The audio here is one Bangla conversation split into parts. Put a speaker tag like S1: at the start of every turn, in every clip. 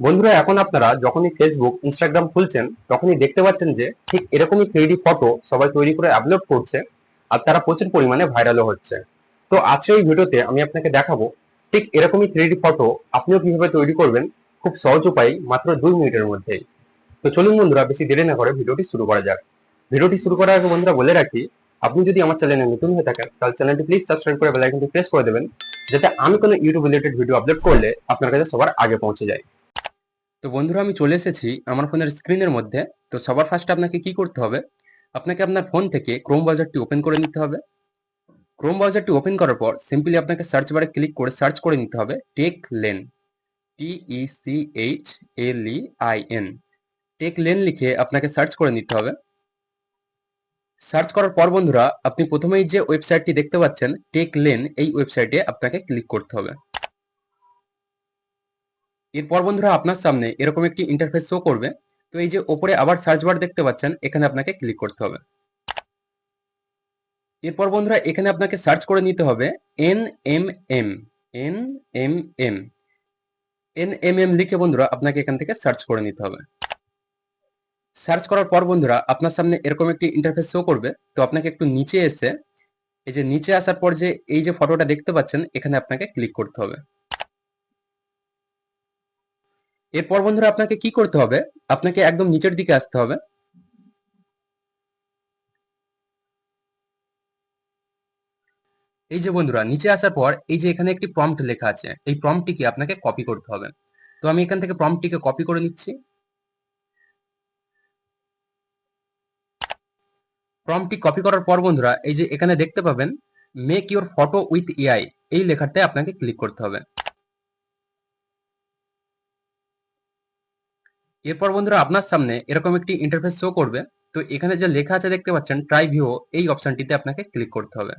S1: বন্ধুরা, এখন আপনারা যখনই ফেসবুক ইনস্টাগ্রাম খুলছেন, তখনই দেখতে পাচ্ছেন যে ঠিক এরকমই থ্রি ফটো সবাই তৈরি করে আপলোড করছে আর তারা প্রচুর পরিমাণে ভাইরালও হচ্ছে। তো আজকের এই ভিডিওতে আমি আপনাকে দেখাবো ঠিক এরকমই থ্রি ফটো আপনিও কীভাবে তৈরি করবেন খুব সহজ উপায় মাত্র দুই মিনিটের মধ্যেই। তো চলুন বন্ধুরা, বেশি দেরি না করে ভিডিওটি শুরু করা যাক। ভিডিওটি শুরু করার আগে বন্ধুরা বলে রাখি, আপনি যদি আমার চ্যানেলে নতুন হয়ে থাকেন, তাহলে চ্যানেলটি প্লিজ সাবস্ক্রাইব করে বেল আইকনটি প্রেস করে দেবেন, যাতে আমি কোনো ইউটিউব রিলেটেড ভিডিও আপলোড করলে আপনার কাছে সবার আগে পৌঁছে যায়। তো বন্ধুরা, আমি চলে এসেছি আমার ফোনের স্ক্রিনের মধ্যে। তো সবার ফার্স্টে আপনাকে কি করতে হবে? আপনাকে আপনার ফোন থেকে ক্রোম ব্রাউজারটি ওপেন করে নিতে হবে। ক্রোম ব্রাউজারটি ওপেন করার পর সিম্পলি আপনাকে সার্চ বারে ক্লিক করে সার্চ করে নিতে হবে Techlein T E C H L E I N Techlein লিখে আপনাকে সার্চ করে নিতে হবে। সার্চ করার পর বন্ধুরা, আপনি প্রথমেই যে ওয়েবসাইটটি দেখতে পাচ্ছেন টেক লেন এই ওয়েবসাইটে আপনাকে ক্লিক করতে হবে। এরপর বন্ধুরা আপনার সামনে এরকম একটি ইন্টারফেস শো করবে। তো এই যে ওপরে আবার সার্চ বার দেখতে পাচ্ছেন, এখানে আপনাকে ক্লিক করতে হবে। এরপর বন্ধুরা এখানে আপনাকে সার্চ করে নিতে হবে N M M N M M N M M লিখে বন্ধুরা আপনাকে এখান থেকে সার্চ করে নিতে হবে। সার্চ করার পর বন্ধুরা আপনার সামনে এরকম একটি ইন্টারফেস শো করবে। তো আপনাকে একটু নিচে এসে, এই যে নিচে আসার পর যে এই যে ফটোটা দেখতে পাচ্ছেন, এখানে আপনাকে ক্লিক করতে হবে। এরপর বন্ধুরা আপনাকে কি করতে হবে? আপনাকে একদম নিচের দিকে আসতে হবে। এই যে বন্ধুরা, নিচে আসার পর এই যে এখানে একটি প্রম্পট লেখা আছে, এই প্রম্পটটিকে আপনাকে কপি করতে হবে। তো আমি এখান থেকে প্রম্পটটিকে কপি করে নিচ্ছি। প্রম্পটটি কপি করার পর বন্ধুরা, এই যে এখানে দেখতে পাবেন make your photo with AI এই লেখাটায় আপনাকে ক্লিক করতে হবে। এরপর বন্ধুরা আপনার সামনে এরকম একটি ইন্টারফেস শো করবে। তো এখানে যে লেখা আছে দেখতে পাচ্ছেন ট্রাই ভিউ এই অপশনটিতে আপনাকে ক্লিক করতে হবে।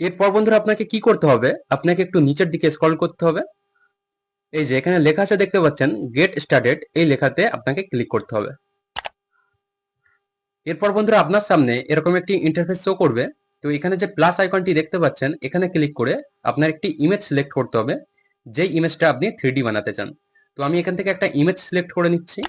S1: এরপর বন্ধুরা আপনাকে কি করতে হবে? আপনাকে একটু নিচের দিকে স্ক্রল করতে হবে। এই যে এখানে লেখা আছে দেখতে পাচ্ছেন গেট স্টার্টেড এই লেখাতে আপনাকে ক্লিক করতে হবে। এরপর বন্ধুরা আপনার সামনে এরকম একটি ইন্টারফেস শো করবে। তো এখানে যে প্লাস আইকনটি দেখতে পাচ্ছেন, এখানে ক্লিক করে আপনার একটি ইমেজ সিলেক্ট করতে হবে। যেই ইমেজটা আপনি থ্রি বানাতে চান। তো আমি এখান থেকে একটা ইমেজ সিলেক্ট করে নিচ্ছি।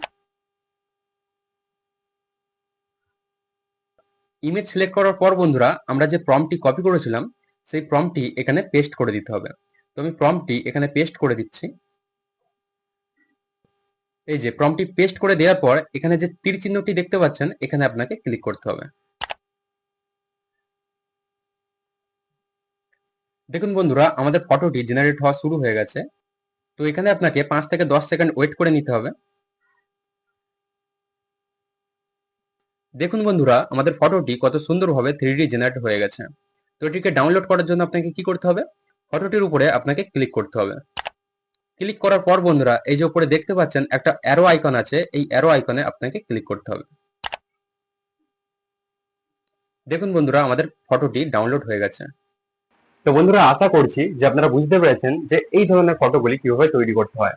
S1: ইমেজ সিলেক্ট করার পর বন্ধুরা, আমরা যে প্রম্পটি কপি করেছিলাম, সেই প্রম্পটি এখানে পেস্ট করে দিতে হবে। তো আমি প্রম্পটি এখানে পেস্ট করে দিচ্ছি। এই যে প্রম্পটি পেস্ট করে দেওয়ার পর, এখানে যে তীর চিহ্নটি দেখতে পাচ্ছেন, এখানে আপনাকে ক্লিক করতে হবে। দেখুন বন্ধুরা, আমাদের ফটোটি জেনারেট হওয়া শুরু হয়ে গেছে। তো এখানে আপনাকে পাঁচ থেকে দশ সেকেন্ড ওয়েট করে নিতে হবে। দেখুন বন্ধুরা, আমাদের ফটোটি কত সুন্দরভাবে থ্রি ডি জেনারেট হয়ে গেছে। তো এটিকে ডাউনলোড করার জন্য আপনাকে কি করতে হবে? ফটোটির উপরে আপনাকে ক্লিক করতে হবে। ক্লিক করার পর বন্ধুরা, এই যে উপরে দেখতে পাচ্ছেন, একটা অ্যারো আইকন আছে। এই অ্যারো আইকনে আপনাকে ক্লিক করতে হবে। দেখুন বন্ধুরা, আমাদের ফটোটি ডাউনলোড হয়ে গেছে। তো বন্ধুরা আশা করছি যে আপনারা বুঝতে পেরেছেন যে এই ধরনের ফটোগুলি কীভাবে তৈরি করতে হয়।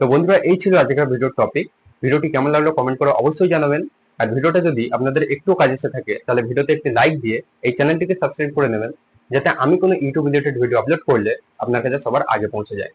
S1: তো বন্ধুরা, এই ছিল আজকের ভিডিওর টপিক ভিডিওটি কেমন লাগল কমেন্ট করে অবশ্যই জানাবেন। আর ভিডিওটা যদি আপনাদের একটু কাজ এসে থাকে, তাহলে ভিডিওতে একটি লাইক দিয়ে এই চ্যানেলটিকে সাবস্ক্রাইব করে নেবেন, যাতে আমি কোনো ইউটিউব রিলেটেড ভিডিও আপলোড করলে আপনার কাছে সবার আগে পৌঁছে যায়।